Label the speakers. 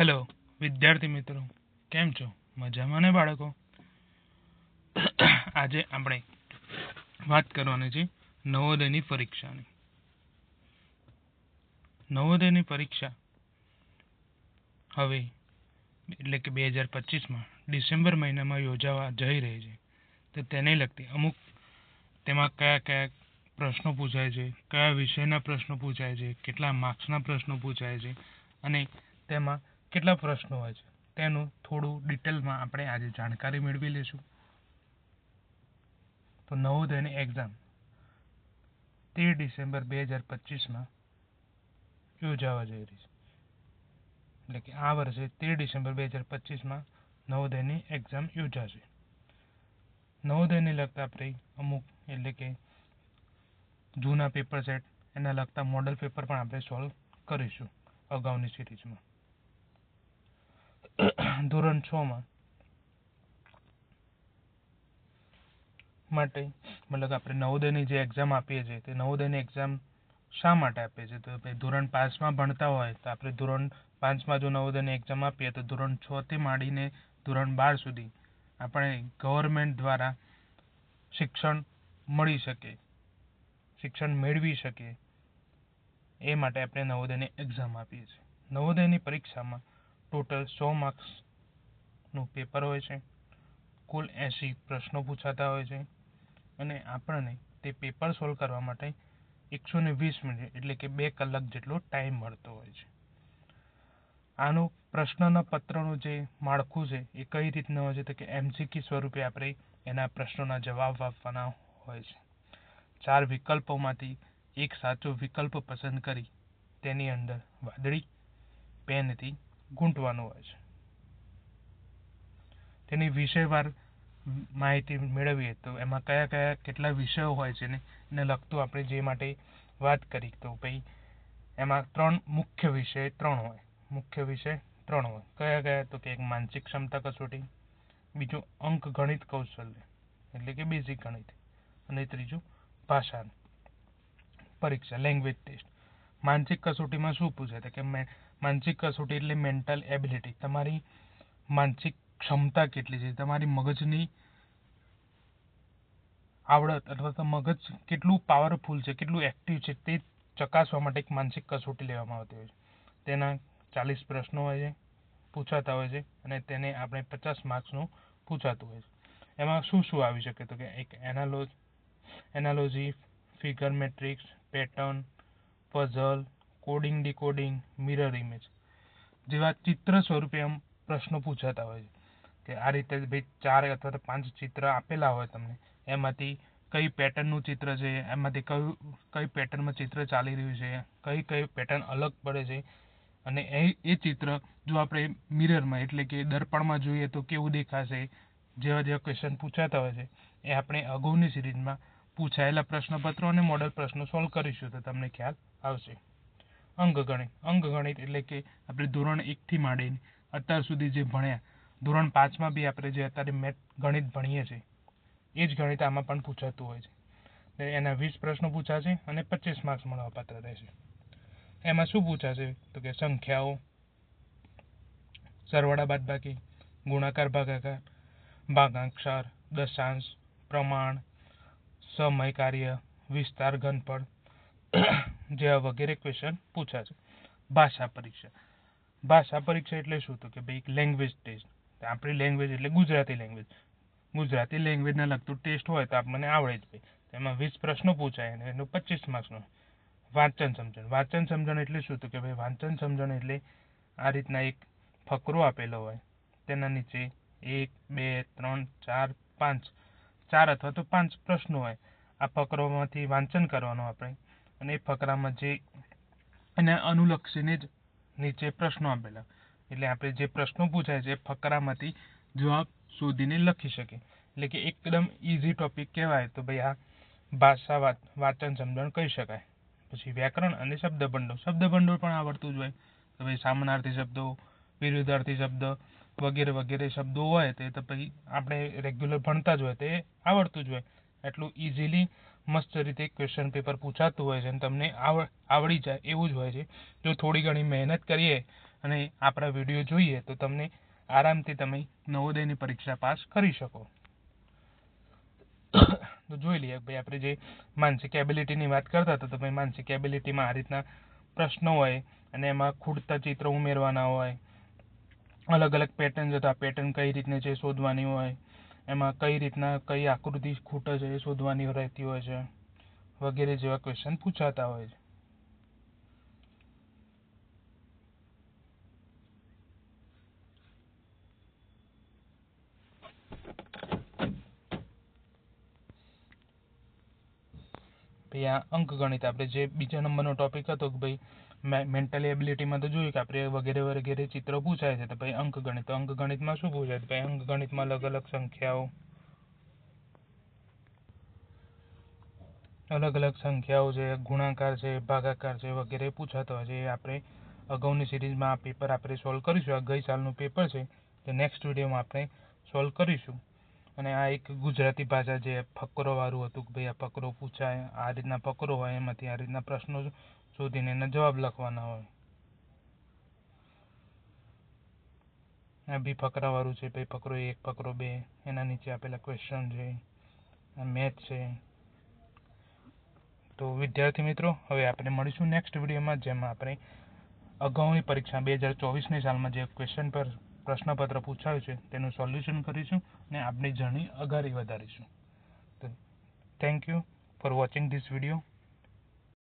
Speaker 1: Hello, વિદ્યાર્થી મિત્રો, કેમ છો? મજામાં ને બાળકો? આજે આપણે વાત કરવાની છે નવોદયની પરીક્ષાની. નવોદયની પરીક્ષા હવે એટલે કે બે હજાર પચીસમાં ડિસેમ્બર મહિનામાં યોજાવા જઈ રહી છે. તો તેને લગતી અમુક તેમાં કયા કયા પ્રશ્નો પૂછાય છે, કયા વિષયના પ્રશ્નો પૂછાય છે, કેટલા માર્ક્સના પ્રશ્નો પૂછાય છે અને તેમાં કેટલા પ્રશ્નો હોય છે? તેનું થોડું ડિટેલમાં આપણે આજે જાણકારી મેળવી લઈશું. તો નવોદયની એક્ઝામ તેર ડિસેમ્બર બે હજાર પચીસમાં યોજાવા જઈ રહી છે. એટલે કે આ વર્ષે તેર ડિસેમ્બર બે હજાર પચીસમાં નવોદયની એક્ઝામ યોજાશે. નવોદયને લગતા આપણે અમુક એટલે કે જૂના પેપર સેટ એના લગતા મોડલ પેપર પણ આપણે સોલ્વ કરીશું અગાઉની સિરીઝમાં ધોરણ છ માં માટે મતલબ આપણે નવોદયની જે એક્ઝામ આપીએ છીએ, તે નવોદયની એક્ઝામ શા માટે આપીએ છીએ? તો ભાઈ ધોરણ પાંચમાં ભણતા હોય, તો આપણે ધોરણ પાંચમાં જો નવોદયની એક્ઝામ આપીએ, તો ધોરણ છ થી માંડીને ધોરણ બાર સુધી આપણે ગવર્મેન્ટ દ્વારા શિક્ષણ મળી શકે, શિક્ષણ મેળવી શકે, એ માટે આપણે નવોદયની એક્ઝામ આપીએ છીએ. નવોદયની પરીક્ષામાં ટોટલ સો માર્ક્સનું પેપર હોય છે, કુલ એંસી પ્રશ્નો પૂછાતા હોય છે અને આપણને તે પેપર સોલ્વ કરવા માટે એકસો ને વીસ મિનિટ એટલે કે બે કલાક જેટલો ટાઈમ મળતો હોય છે. આનું પ્રશ્નના પત્રનું જે માળખું છે એ કઈ રીતના હોય છે તો કે એમસીક્યુ સ્વરૂપે આપણે એના પ્રશ્નોના જવાબ આપવાના હોય છે. ચાર વિકલ્પોમાંથી એક સાચો વિકલ્પ પસંદ કરી તેની અંદર વાદળી, પેનથી ગૂંટવાનું હોય છે. તેની વિષયવાર માહિતી મેળવીએ તો એમાં કયા કયા કેટલા વિષયો હોય છે ને એને લગતું આપણે જે માટે વાત કરી. તો ભાઈ, એમાં ત્રણ મુખ્ય વિષય, ત્રણ હોય. મુખ્ય વિષય ત્રણ હોય. કયા કયા? તો કે એક માનસિક ક્ષમતા કસોટી, બીજું અંક ગણિત કૌશલ્ય, એટલે કે બેઝિક ગણિત, અને ત્રીજું ભાષા પરીક્ષા લેંગ્વેજ ટેસ્ટ માનસિક કસોટીમાં શું પૂછે? છે કે માનસિક કસોટી એટલે મેન્ટલ એબિલિટી તમારી માનસિક ક્ષમતા કેટલી છે? તમારી મગજની આવડત અથવા તો મગજ કેટલું પાવરફુલ છે, કેટલું એક્ટિવ છે તે ચકાસવા માટે એક માનસિક કસોટી લેવામાં આવતી હોય છે. તેના ચાલીસ પ્રશ્નો હોય છે, પૂછાતા હોય છે અને તેને આપણે પચાસ માર્ક્સનું પૂછાતું હોય છે. એમાં શું શું આવી શકે? તો કે એક analog analogy figure matrix pattern puzzle coding decoding mirror image જેવા ચિત્ર સ્વરૂપે આમ પ્રશ્નો પૂછાતા હોય છે. કે આ રીતે ભાઈ ચાર અથવા તો પાંચ ચિત્ર આપેલા હોય તમને. એમાંથી કઈ પેટર્નનું ચિત્ર છે, એમાંથી કયું, કઈ પેટર્નમાં ચિત્ર ચાલી રહ્યું છે, કઈ કઈ પેટર્ન અલગ પડે છે. અને એ એ ચિત્ર જો આપણે મિરરમાં એટલે કે દર્પણમાં જોઈએ તો કેવું દેખાશે, જેવા જેવા ક્વેશ્ચન પૂછાતા હોય છે, એ આપણે અગાઉની સિરીઝમાં પૂછાયેલા પ્રશ્નપત્રો અને મોડલ પ્રશ્નો સોલ્વ કરીશું. તો તમને ખ્યાલ આવશે. અંકગણિત અંકગણિત એટલે કે આપણે ધોરણ એકથી માંડીને અત્યાર સુધી જે ભણ્યા ધોરણ પાંચમાં બી આપણે જે અત્યારે મેથ ગણિત ભણીએ છીએ, એ જ ગણિત આમાં પણ પૂછાતું હોય છે. એના વીસ પ્રશ્નો પૂછાશે અને પચીસ માર્ક્સ મળવાપાત્ર રહેશે. એમાં શું પૂછાશે? તો કે સંખ્યાઓ, સરવાળા બાદબાકી, ગુણાકાર ભાગાકાર, ભાગાક્ષર, દશાંશ, પ્રમાણ, સમય કાર્ય, વિસ્તાર ઘનફળ જેવા વગેરે ક્વેશ્ચન પૂછાશે. ભાષા પરીક્ષા. ભાષા પરીક્ષા એટલે શું? તો કે ભાઈ લેંગ્વેજ ટેસ્ટ આપણી લેંગ્વેજ એટલે ગુજરાતી લેંગ્વેજ ગુજરાતી લેંગ્વેજને લગતું ટેસ્ટ હોય તો આપણને આવડે જ ભાઈ એમાં વીસ પ્રશ્નો પૂછાય અને એનું પચીસ માર્ક્સનું વાંચન સમજણ. વાંચન સમજણ એટલે શું? તો કે ભાઈ વાંચન સમજણ એટલે આ રીતના એક ફકરો આપેલો હોય. તેના નીચે એક, બે, ત્રણ, ચાર, પાંચ. ચાર અથવા તો પાંચ પ્રશ્નો હોય. આ ફકરોમાંથી વાંચન કરવાનું આપણે. અને એ ફકરામાં જે એને અનુલક્ષીને જ નીચે પ્રશ્નો આપેલા. એટલે આપણે જે પ્રશ્નો પૂછાય છે ફકરામાંથી જવાબ શોધીને લખી શકે એટલે કે એકદમ ઇઝી ટોપિક કહેવાય તો ભાઈ આ ભાષા વાંચન સમજણ કહી શકાય. પછી વ્યાકરણ અને શબ્દભંડોળ શબ્દભંડોળ પણ આવડતું જ હોય. તો ભાઈ સામનાર્થી શબ્દો, વિરુદ્ધાર્થી શબ્દ વગેરે વગેરે શબ્દો હોય તે તો પછી આપણે રેગ્યુલર ભણતા જ હોય તે આવડતું જ હોય. એટલું ઇઝીલી મસ્ત રીતે ક્વેશ્ચન પેપર પૂછાતું હોય છે અને તમને આવડી જાય એવું જ હોય છે. જો થોડી ઘણી મહેનત કરીએ અને આપણા વીડિયો જોઈએ તો તમને આરામથી તમે નવોદયની પરીક્ષા પાસ કરી શકો. તો જોઈ લઈએ ભાઈ, આપણે જે માનસિક એબિલિટીની વાત કરતા હતા, તો ભાઈ માનસિક એબિલિટીમાં આ રીતના પ્રશ્નો હોય અને એમાં ખૂટતા ચિત્ર ઉમેરવાના હોય, અલગ અલગ પેટર્ન જતા પેટર્ન કઈ રીતની છે શોધવાની હોય, એમાં કઈ રીતના કઈ આકૃતિ ખૂટે છે એ શોધવાની રહેતી હોય છે, વગેરે જેવા ક્વેશ્ચન પૂછાતા હોય છે. ભાઈ આ અંકગણિત આપણે જે બીજા નંબરનો ટોપિક હતો કે ભાઈ મેન્ટલી એબિલિટીમાં તો જોયું કે આપણે વગેરે વગેરે ચિત્ર પૂછાય છે, તો ભાઈ અંકગણિત અંકગણિતમાં શું પૂછાય? ભાઈ અંકગણિતમાં અલગ અલગ સંખ્યાઓ, અલગ અલગ સંખ્યાઓ છે, ગુણાકાર છે, ભાગાકાર છે, વગેરે પૂછાતો હોય છે, એ આપણે અગાઉની સિરીઝમાં આ પેપર આપણે સોલ્વ કરીશું. આ ગઈ સાલનું પેપર છે, તો નેક્સ્ટ વિડીયોમાં આપણે સોલ્વ કરીશું. અને આ એક ગુજરાતી ભાષા જે ફકરો વાળું હતું કે ભાઈ આ ફકરો પૂછાય, આ રીતના ફકરો હોય એમાંથી આ રીતના પ્રશ્નો શોધીને એના જવાબ લખવાના હોય. આ બી ફકરા વાળું છે, ભાઈ ફકરો એક, ફકરો બે, એના નીચે આપેલા ક્વેશ્ચન છે મેથ છે. તો વિદ્યાર્થી મિત્રો, હવે આપણે મળીશું નેક્સ્ટ વિડીયોમાં જેમાં આપણે અગાઉની પરીક્ષા બે હજાર ચોવીસની સાલમાં જે ક્વેશ્ચન પર પ્રશ્નપત્ર પૂછાયું છે, તેનું સોલ્યુશન કરીશું અને આપણી જર્ની અગાડી વધારીશું. તો thank you for watching this video